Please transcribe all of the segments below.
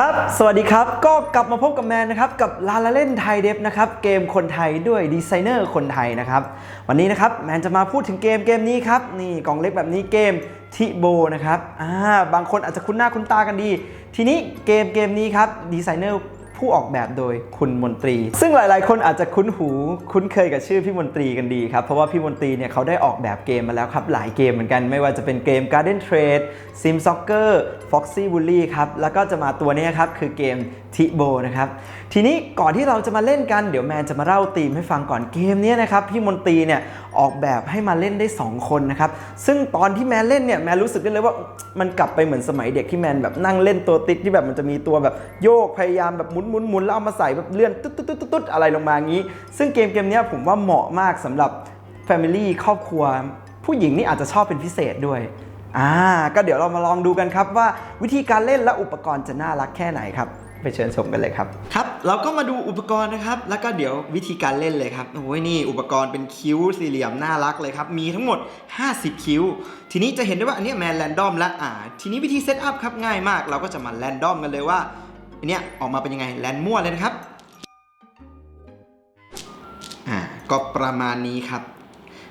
ครับ สวัสดีครับ ก็กลับมาพบกับแมนนะครับ กับลาลาเล่นไทยเดฟนะครับ เกมคนไทยด้วยดีไซเนอร์คนไทยนะครับ วันนี้นะครับแมนจะมาพูดถึงเกมเกมนี้ครับ นี่กล่องเล็กแบบนี้เกมทิโบนะครับ อ่า บางคนอาจจะคุ้นหน้าคุ้นตากันดี ทีนี้เกมเกมนี้ครับดีไซเนอร์ ผู้ออกแบบโดยคุณมนตรี ซึ่งหลายๆ คนอาจจะคุ้นหูคุ้นเคยกับชื่อพี่มนตรีกันดีครับ เพราะว่าพี่มนตรีเนี่ยเขาได้ออกแบบเกมมาแล้วครับ หลายเกมเหมือนกันไม่ว่าจะเป็นเกม Garden Trade Sim Soccer Foxy Bully ครับ แล้วก็จะมาตัวนี้ครับคือเกม ทิโบนะครับทีนี้ก่อนที่เราจะมาเล่นกันเดี๋ยวแมนจะมาเล่าธีมให้ฟังก่อนเกมนี้นะครับพี่มนตรีเนี่ยออกแบบให้มาเล่นได้ 2 คนนะครับซึ่งตอนที่แมนเล่นเนี่ยแมนรู้สึกได้เลยว่ามันกลับไปเหมือนสมัยเด็กที่แมนแบบนั่งเล่นตัวติดที่แบบมันจะมีตัวแบบโยกพยายามแบบหมุนหมุนหมุนแล้วเอามาใส่แบบเลื่อนตุ๊ดตุ๊ดตุ๊ดตุ๊ดอะไรลงมางี้ ซึ่งเกมเกมนี้ผมว่าเหมาะมากสำหรับ Family ครอบครัว ผู้หญิงนี่อาจจะชอบเป็นพิเศษด้วยอ่าก็เดี๋ยวเรามาลองดูกันครับว่าวิธีการเล่นและอุปกรณ์จะน่ารักแค่ไหนครับ ไปเชิญชมกันเลยครับ ครับ เราก็มาดูอุปกรณ์นะครับ แล้วก็เดี๋ยววิธีการเล่นเลยครับโอ้ยนี่อุปกรณ์เป็นคิ้วสี่เหลี่ยมน่ารักเลยครับ มีทั้งหมด 50 คิ้ว ทีนี้จะเห็นได้ว่าอันนี้แมนแรนดอมละอ่า ทีนี้วิธีเซตอัพครับง่ายมาก เราก็จะมาแรนดอมกันเลยว่าอันเนี้ยออกมาเป็นยังไงแรนมั่วเลยนะครับ อ่า ก็ประมาณนี้ครับ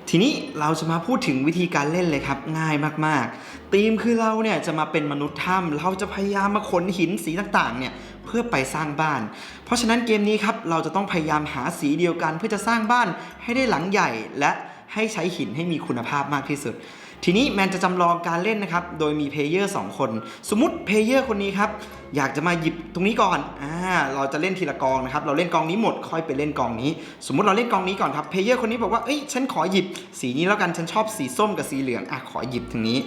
ทีนี้เราจะมาพูดถึงวิธีการเล่นเลยครับ ง่ายมากๆธีมคือเราเนี่ยจะมาเป็นมนุษย์ถ้ำเราจะพยายามมาขนหินสีต่างๆเนี่ย เพื่อไปสร้างบ้าน เพราะฉะนั้นเกมนี้ครับเราจะต้องพยายามหาสีเดียวกัน เพื่อจะสร้างบ้านให้ได้หลังใหญ่ และให้ใช้หินให้มีคุณภาพมากที่สุด ทีนี้แมนจะจำลองการเล่นนะครับ โดยมีเพลเยอร์สองคน สมมติเพลเยอร์คนนี้ครับอยากจะมาหยิบตรงนี้ก่อนอ่าเราจะเล่นทีละกองนะครับ เราเล่นกองนี้หมดค่อยไปเล่นกองนี้ สมมุติเราเล่นกองนี้ก่อนครับ เพลเยอร์คนนี้บอกว่า เอ้ย ฉันขอหยิบสีนี้แล้วกัน ฉันชอบสีส้มกับสีเหลือง อะ ขอหยิบตรงนี้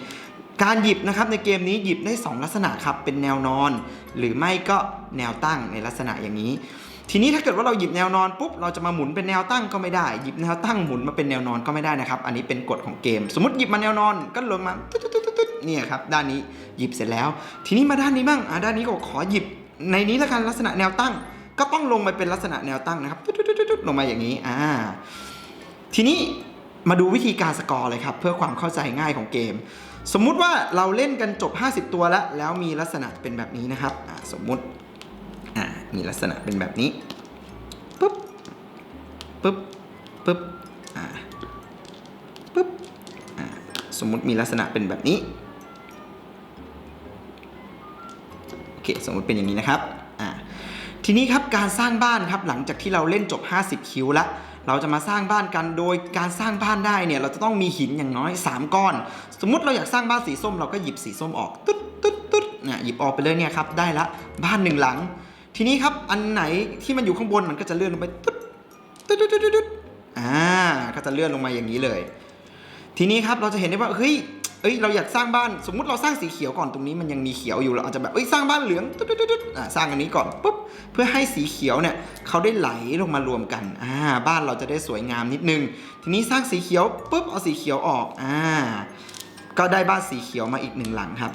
การหยิบนะครับในเกมนี้หยิบได้ 2 ลักษณะครับเป็นแนวนอน หรือไม่ก็แนวตั้งในลักษณะอย่างนี้ ทีนี้ถ้าเกิดว่าเราหยิบแนวนอนปุ๊บเราจะมาหมุนเป็นแนวตั้งก็ไม่ได้หยิบแนวตั้งหมุนมาเป็นแนวนอนก็ไม่ได้นะครับอันนี้เป็นกฎของเกม สมมติหยิบมาแนวนอนก็ลงมาตึ๊ดตึ๊ดตึ๊ดตึ๊ดเนี่ยครับด้านนี้หยิบเสร็จแล้ว ทีนี้มาด้านนี้บ้างอ่าด้านนี้ก็ขอหยิบในนี้ล้วกันลักษณะแนวตั้ง ก็ต้องลงไปเป็นลักษณะแนวตั้งนะครับตึ๊ดตึ๊ดตึ๊ดตึ๊ดลงมาอย่างนี้อ่าทีนี้มาดูวิธีการสกอร์เลยครับเพื่อความเข้าใจง่ายของเกม สมมุติว่าเราเล่นกันจบ 50 ตัวแล้ว แล้วมีลักษณะเป็นแบบนี้นะครับสมมุติมีลักษณะเป็นแบบนี้ปุ๊บปุ๊บปุ๊บปุ๊บสมมุติมีลักษณะเป็นแบบนี้โอเคสมมุติเป็นอย่างนี้นะครับ ทีนี้ครับการสร้างบ้านครับหลังจากที่เราเล่นจบ 50 คิวแล้วเราจะมาสร้างบ้านกันโดยการสร้างบ้านได้เนี่ยเราจะต้องมีหินอย่างน้อย 3 ก้อน สมมุติเราอยากสร้างบ้านสีส้ม เราก็หยิบสีส้มออกตุ๊ดตุ๊ดตุ๊ดเนี่ยหยิบออกไปเลยเนี่ยครับได้ละบ้านหนึ่งหลัง ทีนี้ครับอันไหนที่มันอยู่ข้างบนมันก็จะเลื่อนลงไปตุ๊ดตุ๊ดตุ๊ดตุ๊ดตุ๊ดอ่าก็จะเลื่อนลงมาอย่างนี้เลย ทีนี้ครับเราจะเห็นได้ว่าเฮ้ย เอ้ยเราอยากสร้างบ้านสมมุติเราสร้างสีเขียวก่อนตรงนี้มันยังมีเขียวอยู่เราอาจจะแบบเอ้ยสร้างบ้านเหลืองตุ๊ดตุ๊ดอ่าสร้างอันนี้ก่อนปุ๊บเพื่อให้สีเขียวเนี่ยเขาได้ไหลลงมารวมกันอ่าบ้านเราจะได้สวยงามนิดนึง ทีนี้สร้างสีเขียวปุ๊บเอาสีเขียวออกอ่าก็ได้บ้านสีเขียวมาอีกหนึ่งหลังครับ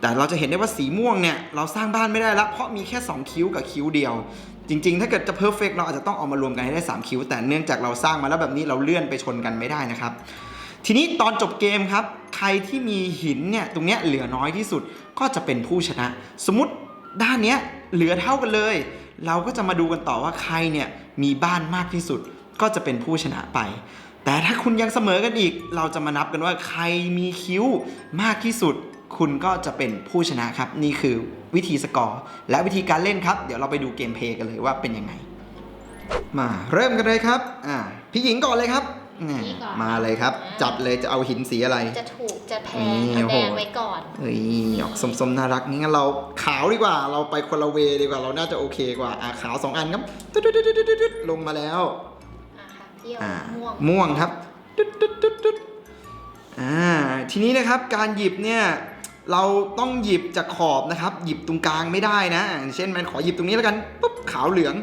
แต่เราจะเห็นได้ว่าสีม่วงเนี่ยเราสร้างบ้านไม่ได้ละเพราะมีแค่ 2 คิ้วกับคิ้วเดียว จริง ๆ ถ้าเกิดจะเพอร์เฟกเราอาจจะต้องเอามารวมกันให้ได้ 3 คิ้ว แต่เนื่องจากเราสร้างมาแล้วแบบนี้เราเลื่อนไปชนกันไม่ได้นะครับ ทีนี้ตอนจบเกมครับ ใครที่มีหินเนี่ยตรงเนี้ยเหลือน้อยที่สุดก็จะเป็นผู้ชนะ สมมติด้านเนี้ยเหลือเท่ากันเลย เราก็จะมาดูกันต่อว่าใครเนี่ยมีบ้านมากที่สุด ก็จะเป็นผู้ชนะไป แต่ถ้าคุณยังเสมอกันอีก เราจะมานับกันว่าใครมีคิ้วมากที่สุด คุณก็จะเป็นผู้ชนะครับ นี่คือวิธีสกอร์ และวิธีการเล่นครับ เดี๋ยวเราไปดูเกมเพลย์กันเลยว่าเป็นยังไง มาเริ่มกันเลยครับอ่าพี่หญิงก่อนเลยครับ แหม่พี่ก่อนมาเลยครับ จัดเลยจะเอาหินสีอะไร จะถูกจะแพนี่งเอาโอ้แดโห งไว้ก่อนเอ้ยออกสมๆน่ารักงั้นเราขาวดีกว่า เราไปคนละเวดีกว่าเราน่าจะโอเคกว่าอ่าขาวสองอันครับตึ๊ดตึ๊ดตึ๊ดตึ๊ดตึ๊ดลงมาแล้ว อะค่ะเที่ยวอ่าม่วง ม่วงครับตึ๊ดตึ๊ดตึ๊ดตึ๊ดอ่าทีนี้นะครับการหยิบเนี่ยเราต้องหยิบจากขอบนะครับ หยิบตรงกลางไม่ได้นะอย่างเช่นแมนขอหยิบตรงนี้แล้วกันปุ๊บขาวเหลือง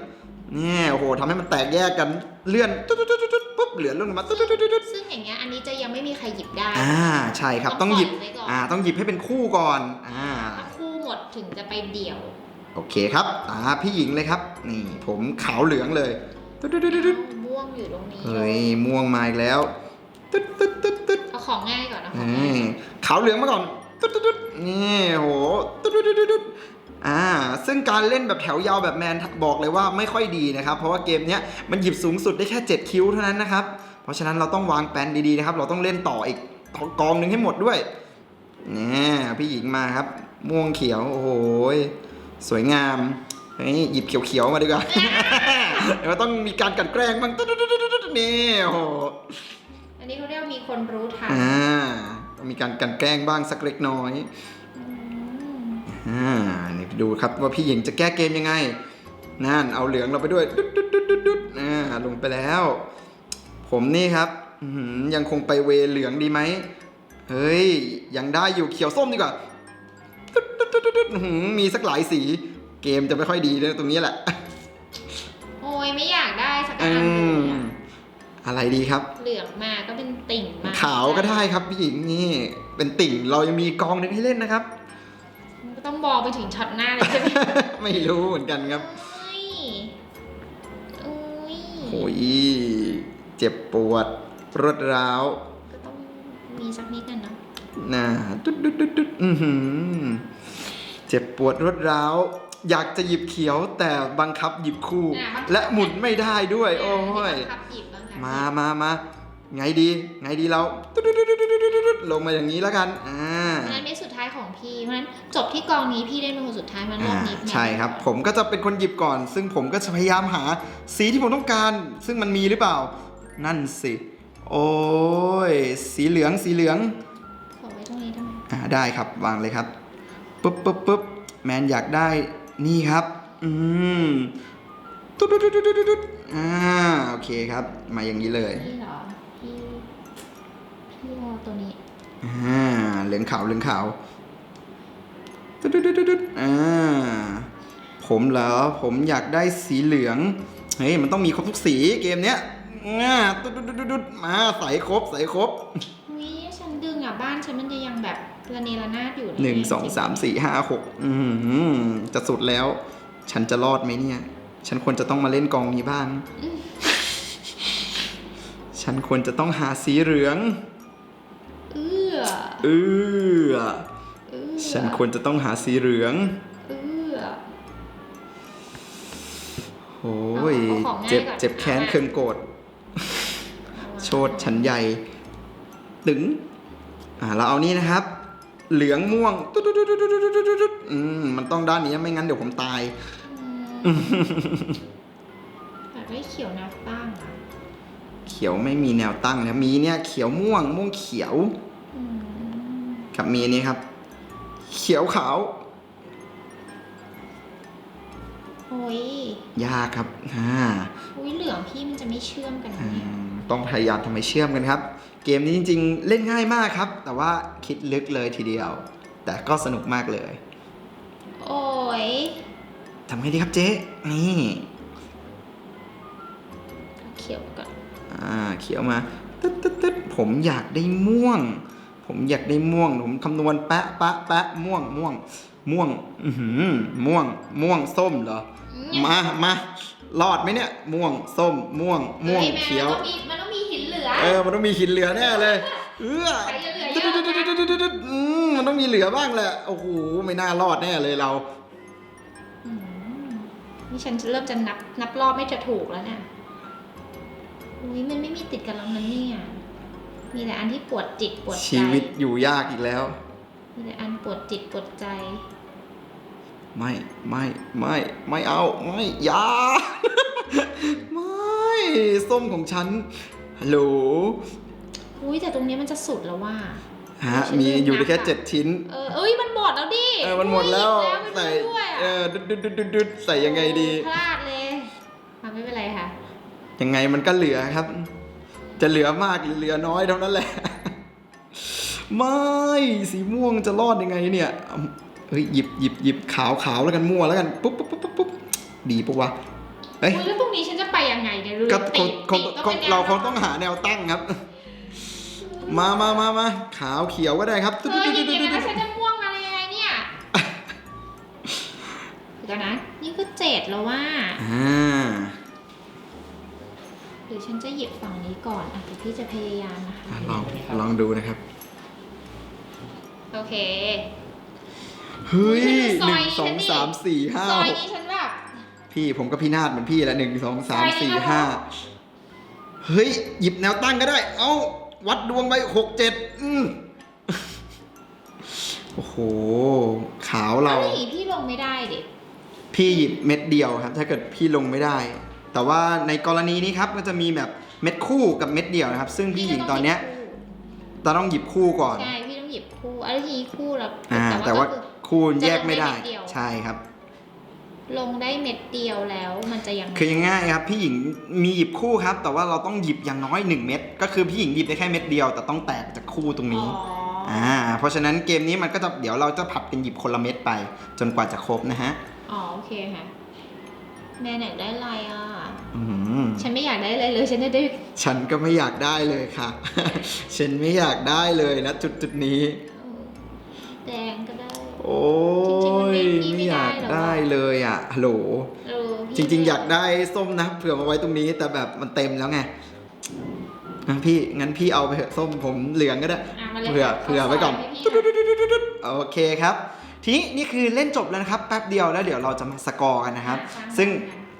เนี่ยโอ้โหทำให้มันแตกแยกกันเลื่อนตึ๊ดตึ๊ดตึ๊ดตึ๊ดปุ๊บ เหลืองลงมาตึ๊ดตึ๊ดตึ๊ดตึ๊ดซึ่งอย่างเงี้ยอันนี้จะยังไม่มีใครหยิบได้อ่าใช่ครับต้องหยิบปล่ไว้ก่อนอ่าต้องหยิบให้เป็นคู่ก่อนอ่าถ้าคู่หมดถึงจะไปเดี่ยวโอเคครับตาพี่หญิงเลยครับ นี่ผมขาวเหลืองเลยตึ๊ดตึ๊ดตึ๊ดตึ๊ดม่วงอยู่ตรงนี้เฮ้ยม่วงมาอีกแล้วตึ๊ดตึ๊ดตึ๊ดตึ๊ดเอาของง่ายก่อนเอาขอืองง่ายมขาวเหลืองมาก่อนตึ๊ดตึ๊ดตึ๊ดนี่โหตึ๊ดตึ๊ดตึ๊ดตึ๊ด อ่าซึ่งการเล่นแบบแถวยาวแบบแมนบอกเลยว่าไม่ค่อยดีนะครับ เพราะว่าเกมเนี้ยมันหยิบสูงสุดได้แค่ 7 คิวเท่านั้นนะครับ เพราะฉะนั้นเราต้องวางแปลนดีๆนะครับ เราต้องเล่นต่ออีกกองหนึ่งให้หมดด้วยเนี่ยพี่หญิงมาครับ ม่วงเขียวโอ้โหยสวยงามเฮ้ยหยิบเขียวๆมาดีกว่าเดี๋ยวต้องมีการกลันแกล้งบ้างตุ๊ดๆๆๆนี่โอ้โหอันนี้เขาเรียกว่ามีคนรู้ทันอ่าต้องมีการกลันแกล้งบ้างสักเล็กน้อย อืมอ่านี่ดูครับว่าพี่หญิงจะแก้เกมยังไงนั่นเอาเหลืองเราไปด้วยดุดดุดดุดดุดดุดอ่าลงไปแล้ว ผมนี่ครับอื้อหือยังคงไปเวเหลืองดีไหมเฮ้ยยังได้อยู่เขียวส้มดีกว่าดุดดุดดุดดุดดุดอื้อหือมีสักหลายสี เกมจะไม่ค่อยดีเลยตรงนี้แหละโอ้ยไม่อยากได้สักอือันหนึ่งมอะอะไรดีครับ เหลืองมาก็เป็นติ่งมาขาวก็ได้ครับพี่หญิงนี่เป็นติ่งเรายังมีกองหนึงให้เล่นนะครับมันก็ ต้องมองไปถึงช็อตหน้าเลยใช่ไหมไม่รู้เหมือนกันครับเอ้ยโอ้ยโอ้ยเจ็บปวด รวดร้าวก็ต้องมีสักนิดนึงเนาะน่าดุดดุดดุดดุดอือหือเจ็บปวดรวดร้าว อยากจะหยิบเขียวแต่บังคับหยิบคู่อะบังคับและหมุนไม่ได้ด้วย โอ้ยบังคับหยิบบังคับมามามาไงดี ไงดีเราดุดดุดดุดดุดดุดดุดดุดลงมาอย่างนี้แล้วกัน อ่า พี่เพราะฉะนั้นจบที่กองนี้พี่ได้เป็นคนสุดท้ายมันรออ่าบนี้แมนใช่ครับ ผมก็จะเป็นคนหยิบก่อน ซึ่งผมก็จะพยายามหาสีที่ผมต้องการ ซึ่งมันมีหรือเปล่า นั่นสิ โอ้ย สีเหลืองสีเหลืองขอไว้ตรงนี้ได้ไหมอ่าได้ครับวางเลยครับปุ๊บปุ๊บปุ๊บแมนอยากได้นี่ครับ อืมตุ๊ดตุ๊ดตุ๊ดตุ๊ดตุ๊ดอ่าโอเคครับ มาอย่างนี้เลยพี่เหรอพี่พี่เอาตัวนี้อ่าเหลืองขาวเหลืองขาว ตุ๊ดตุ๊ดตุ๊ดตุ๊ดตุ๊ดอ่าผมเหรอผมอยากได้สีเหลืองเฮ้ยมันต้องมีครบทุกสีเกมเนี้ยอ่าตุ๊ดตุ๊ดตุ๊ดตุ๊ดตุ๊ดมาใส่ครบใส่ครบวิฉันดึงอะบ้านฉันมันจะยังแบบระเนระนาดอยู่ะหนึ่งเนี่ยสองสามสี่ห้าหกอืมจะสุดแล้ว ฉันจะรอดไหมเนี่ย ฉันควรจะต้องมาเล่นกองนี้บ้าง ฉันควรจะต้องหาสีเหลือง เอื้อเออเอื้อ ฉันควรจะต้องหาสีเหลือง เอื้อโอ้ย เอาของง่ายเจ็บก่อน เจ็บแค้นเอามาเคืองโกรธเอาวะโชดฉันใหญ่ ตึง อ่า เราเอานี่นะครับ เหลืองม่วงตุ๊ดตุ๊ดตุ๊ดตุ๊ดตุ๊ดตุ๊ดตุ๊ดอืมมันต้องด้านนี้ไม่งั้นเดี๋ยวผมตาย อืมแต่ไม่เขียวนับตั้งอะเขียวไม่มีแนวตั้งนะมีเนี่ยเขียวม่วงม่วงเขียว อืมครับมีอันนี้ครับ เขียวขาว โอ้ยยากครับอ่าอุ้ยเหลืองพี่มันจะไม่เชื่อมกันนะอืเนี่ยมต้องพยายามทำให้เชื่อมกันครับ เกมนี้จริงๆ เล่นง่ายมากครับ แต่ว่าคิดลึกเลยทีเดียว แต่ก็สนุกมากเลยโอ้ยทำไงดีครับเจ๊นี่เอาเขียวก่อนอ่าเขียวมาตึ๊ดตึ๊ดตึ๊ดผมอยากได้ม่วง ผมอยากได้ม่วง ผมคำนวณแปะแปะแปะม่วงม่วง ม่วง อือหือม่วง ม่วงส้มเหรอ มามารอดไหมเนี่ย ม่วงส้ม ม่วง ม่วงฮ้แเขียวมันต้องมีมันต้องมีหินเหลือ เออ มันต้องมีหินเหลือแน่เลย เออใครจะเหลือเยอะนะอืมมันต้องมีเหลือบ้างแหละ โอ้โห ไม่น่ารอดแน่เลยเราอืมนี่ฉันเริ่มจะนับนับรอบไม่จะถูกแล้วเนี่ยอุ้ยมันไม่มีติดกันแล้วนั้นเนี่ย มีแต่อันที่ปวดจิตปวดใจชีวิตอยู่ยากอีกแล้ว มีแต่อันปวดจิตปวดใจ ไม่ไม่ไม่ไม่เอาไม่อย่า ไม่ส้มของฉันฮัลโหลอุ้ยแต่ตรงนี้มันจะสุดแล้วว่าฮะมีอยู่ได้แค่เจ็ดชิ้น เออเอ้ยมันหมดแล้วดิเออมันหมดแล้วอุ๊ยหยิบใส่แล้วมันด้วยเออะอดุดดุดดุดดุดดุดใส่ยังไงดีพลาดเลยอะไม่เป็นไรค่ะ ยังไงมันก็เหลือครับ จะเหลือมากหรือเหลือน้อยเท่านั้นแหละ ไม่สีม่วงจะรอดยังไงเนี่ยเฮ้ยหยิบหยิบหยิบขาวขาวแล้วกันมั่วแล้วกันปุ๊บปุ๊บปุ๊บปุ๊บปุ๊บดีปะวะเฮ้ยอุ้ยแล้วตรงนี้ฉันจะไปยังไงเนี่ยดูก็คติงดคงติดคงป็นแนวเราคงต้องหาแนวตั้งครับ มามามามาขาวเขียวก็ได้ครับเฮ้ยอย่างนี้นะฉันจะม่วงอะไรยังไงเนี่ยเดี๋ยวนะ นี่ก็เจ็ดแล้วว่าอ่า หรือฉันจะหยิบฝั่งนี้ก่อนอะเดี๋ยวพี่จะพยายามนะคะอะลองลองดูนะครับ โอเค เฮ้ยซหอนึ่ยงสองสามสี่ห้าซอยหกนี้ฉันแบบ พี่ผมก็พี่นาดเหมือนพี่แล้วหนึ่งสองสามซอยนี้สี่ก็ห้าพอเฮ้ย หยิบแนวตั้งก็ได้ เอาวัดดวงไปหกเจ็ดอืมโอ้โห ขาวเรา เอ้ยพี่ลงไม่ได้ดิ พี่หยิบเม็ดเดียวครับ ถ้าเกิดพี่ลงไม่ได้ แต่ว่าในกรณีนี้ครับก็จะมีแบบเม็ดคู่กับเม็ดเดียวนะครับ ซึ่งพี่หญิงตอนเนี้ยจะต้องหยิบคู่ก่อน ใช่พี่ต้องหยิบคู่อะไรทีนี้คู่แล้วอ่า แต่ว่าก็คือ คู่แยกไม่ได้ จะลงได้เม็ดเดียว ใช่ครับ ลงได้เม็ดเดียวแล้วมันจะยังไงคือยังง่ายครับพี่หญิงมีหยิบคู่ครับ แต่ว่าเราต้องหยิบอย่างน้อยหนึ่งเม็ดก็คือพี่หญิงหยิบได้แค่เม็ดเดียว แต่ต้องแตกจากคู่ตรงนี้อ๋อออ่าเพราะฉะนั้นเกมนี้มันก็จะเดี๋ยวเราจะผัดเป็นหยิบคนละเม็ดไป จนกว่าจะครบนะฮะ อ๋อโอเคค่ะ แม่อยากได้อะไรอะ อื้อหือฉันไม่อยากได้อะไรเลย ฉันจะได้ฉันก็ไม่อยากได้เลยค่ะ ฉันไม่อยากได้เลยนะจุดจุดๆนี้ แดงก็ได้ โอ้จริงๆมันไม่ยพี่ไม่ไม่อยากได้หรอได้เลยอะฮัลโหล เออพี่จริง ๆ อยากได้ส้มนะเผื่อมาไว้ตรงนี้ แต่แบบมันเต็มแล้วไงอะพี่งั้นพี่เอาไปเถอะส้มผมเหลืองก็ได้ อะมาเลยเผื่อค่ะเผื่อไว้ก่อนขสให้พี่หน่อย โอเคครับ ทีนี้นี่คือเล่นจบแล้วนะครับ แป๊บเดียวแล้วเดี๋ยวเราจะมาสกอร์กันนะครับอะซึ่ง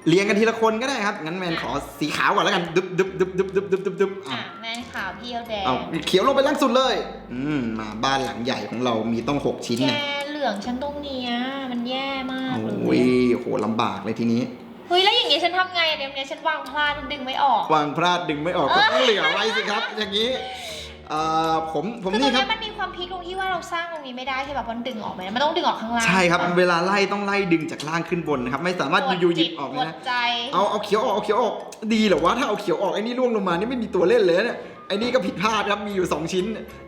เรียงกันทีละคนก็ได้ครับ งั้นแมนขอสีขาวก่อนแล้วกัน ดึบดึบดึบดึบดึบดึบดึบดึบอะอะแม่ขาวพี่เอาแดงเอาเขียวลงไปล่างสุดเลย อืมมาบ้านหลังใหญ่ของเรามีต้อง6ชิ้นแกนะเหลืองฉันตรงเนี้ยมันแย่มากโอเล้ยยโหลำบากเลยทีนี้ เฮ้ยแล้วอย่างงี้ฉันทำไงเดี๋ยวเนี้ยฉันวางพลาดดึงไม่ออก วางพลาดดึงไม่ออกก็ต้องเหลือไว้สิครับ อย่างนี้ เอ่อผมผมคือตรนี่งครัเนี้บยมันมีความพีคตรงที่ว่าเราสร้างตรงนี้ไม่ได้ใช่แบบมันดึงออกไม่ได้มันต้องดึงออกข้างล่างใช่ครับ เวลาไล่ต้องไล่ดึงจากล่างขึ้นบนนะครับ ไม่สามารถอยู่ๆหยิบออกหมเลยดนะ ใจ เอาเอาเขียวออกเอาเขียวออกดีเหรอวะถ้าเอาเขียวออกไอ้นี่ร่วงลงมานี่ไม่มีตัวเล่นเลยเนี่ยไอ้นี่ก็ผิดพลาดครับมีอยู่ 2 ชิ้น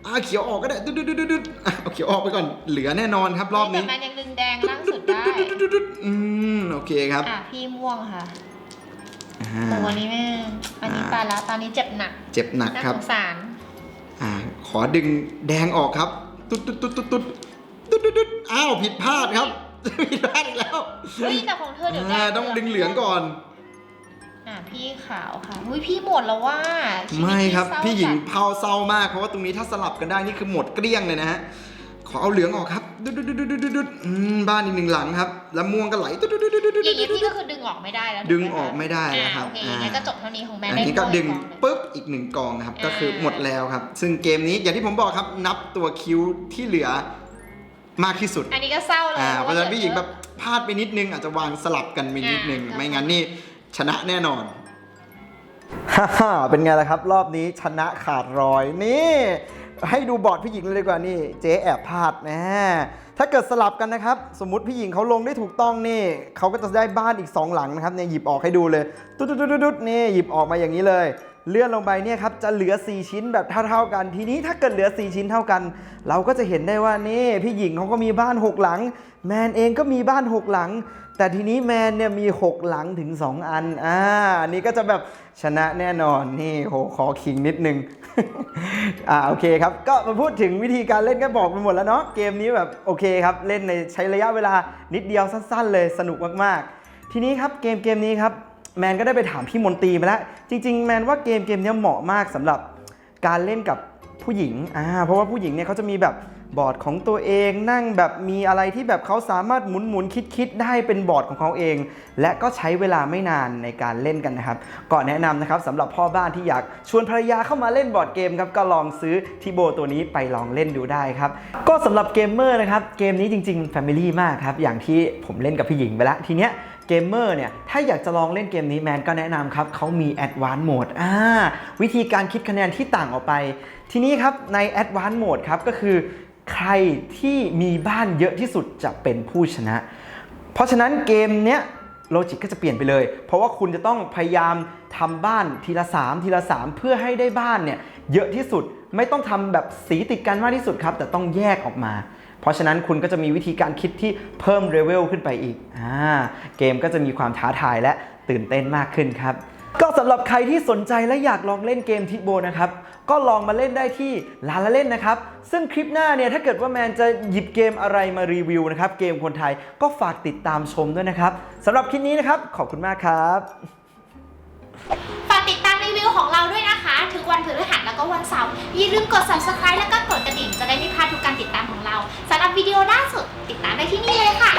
อ่าเขียวออกก็ได้ดุดดุดดุดดุดอะเอาเขียวออกไปก่อนเหลือแน่นอนครับรอบนี้แต่มันยังดึงแดงล่างสุดได้ ดุดดุดดุดอืมโอเคครับอะพี่ม่วงค่ะอ่าโอ้วันนี้แม่งอันนี้อ่าตายแล้วตอนนี้เจ็บหนักเจ็บหนักน่าครัสบ งสาร อ่าขอดึงแดงออกครับ ตุ๊ดตุ๊ดตุ๊ดตุ๊ดตุ๊ดตุ๊ดตุ๊ดตุ๊ดอ้าวผิดพลาดครับ ผิดพลาดอีกแล้วเฮ้ยแต่ของเธอเดี๋ยวแดอ่างต้องดึงเหลืองก่อน อะพี่ขาวค่ะอุ้ยพี่หมดแล้วว่าชีวิตไม่ครับเศาพี่หญิงจัด เผาเศร้ามากเพราะว่าตรงนี้ถ้าสลับกันได้นี่คือหมดเกลี้ยงเลยนะฮะข อเอาเหลืองออกครับดุดดุดดุดดุดดุดดุดอืมบ้านอีกหนึ่งหลังครับ แล้วม่วงก็ไหลดุดดุดดุดดุดดุดอย่างดุนี้ดพี่ก็คือดึงออกไม่ได้แล้วดึงออกไม่ได้แล้วครับอ่าโอเคงั้นก็จบเท่านี้ของแม่อันได้นี้ก็ดึงถ้วยกองหนึ่งปุ๊บอีกหนึ่งกองนะครับ อ่า ก็คือหมดแล้วครับ ซึ่งเกมนี้อย่างที่ผมบอกครับ นับตัวคิวที่เหลือมากที่สุด อันนี้ก็เศร้าเลยอ่าเพราะฉะนั้นพี่หญิงแบบเยพลาดไปนิดนึงอาจจะวางสลับกันไปนิดนึงอ่าไม่งั้นนี่ชนะแน่นอน ฮ่าเป็นไงล่ะครับ รอบนี้ชนะขาดรอยนี่ ให้ดูบอร์ดพี่หญิงเลยดีกว่านี่เจ๊แอบพลาดนะถ้าเกิดสลับกันนะครับ สมมติพี่หญิงเขาลงได้ถูกต้องนี่เขาก็จะได้บ้านอีกสองหลังนะครับเนี่ยหยิบออกให้ดูเลยตุ๊ดตุ๊ดตุ๊ดตุ๊ดนี่หยิบออกมาอย่างนี้เลย เลื่อนลงไปเนี่ยครับจะเหลือ 4 ชิ้นแบบเท่าๆกัน ทีนี้ถ้าเกิดเหลือ 4 ชิ้นเท่ากัน เราก็จะเห็นได้ว่านี่พี่หญิงเขาก็มีบ้าน 6 หลัง แมนเองก็มีบ้าน 6 หลัง แต่ทีนี้แมนเนี่ยมี 6 หลังถึง 2 อัน อ่าอันนี้ก็จะแบบชนะแน่นอน นี่โหขอขิงนิดนึง อ่า โอเคครับ ก็มาพูดถึงวิธีการเล่นก็บอกไปหมดแล้วเนาะ เกมนี้แบบโอเคครับ เล่นในใช้ระยะเวลานิดเดียวสั้น ๆ เลยสนุกมากๆ ทีนี้ครับเกมเกมนี้ครับ แมนก็ได้ไปถามพี่มนตรีมาแล้ว จริง ๆ แมนว่าเกมเกมนี้เหมาะมากสำหรับการเล่นกับผู้หญิง อ่า เพราะว่าผู้หญิงเนี่ยเขาจะมีแบบ บอร์ดของตัวเองนั่งแบบมีอะไรที่แบบเขาสามารถหมุนหมุนคิดคิดได้เป็นบอร์ดของเขาเอง และก็ใช้เวลาไม่นานในการเล่นกันนะครับก็แนะนำนะครับสำหรับพ่อบ้านที่อยากชวนภรรยาเข้ามาเล่นบอร์ดเกมครับก็ลองซื้อทิโบตัวนี้ไปลองเล่นดูได้ครับก็สำหรับเกมเมอร์นะครับเกมนี้จริงๆ Family มากครับอย่างที่ผมเล่นกับพี่หญิงไปแล้วทีเนี้ยเกมเมอร์เนี่ยถ้าอยากจะลองเล่นเกมนี้แมนก็แนะนำครับเขามี Advanced Mode อ่าวิธีการคิดคะแนนที่ต่างออกไป ทีนี้ครับใน Advanced Mode ครับก็คือ ใครที่มีบ้านเยอะที่สุดจะเป็นผู้ชนะ เพราะฉะนั้นเกมเนี้ยโลจิกก็จะเปลี่ยนไปเลย เพราะว่าคุณจะต้องพยายามทำบ้านทีละ 3 ทีละ 3 เพื่อให้ได้บ้านเนี่ยเยอะที่สุดไม่ต้องทำแบบสีติดกันมากที่สุดครับ แต่ต้องแยกออกมา เพราะฉะนั้นคุณก็จะมีวิธีการคิดที่เพิ่มเลเวลขึ้นไปอีกอ่าเกมก็จะมีความท้าทายและตื่นเต้นมากขึ้นครับ ก็สำหรับใครที่สนใจและอยากลองเล่นเกมทิโบนะครับ ก็ลองมาเล่นได้ที่ร้านละเล่นนะครับ ซึ่งคลิปหน้าเนี่ยถ้าเกิดว่าแมนจะหยิบเกมอะไรมารีวิวนะครับ เกมคนไทยก็ฝากติดตามชมด้วยนะครับสำหรับคลิปนี้นะครับ ขอบคุณมากครับ ฝากติดตามรีวิวของเราด้วยนะคะ ทุกวันพฤหัสแล้วก็วันเสาร์อย่าลืมกด subscribe แล้วก็กดกระดิ่งจะได้ไม่พลาดทุกการติดตามของเราสำหรับวิดีโอล่าสุดติดตามได้ที่นี่เลยค่ะ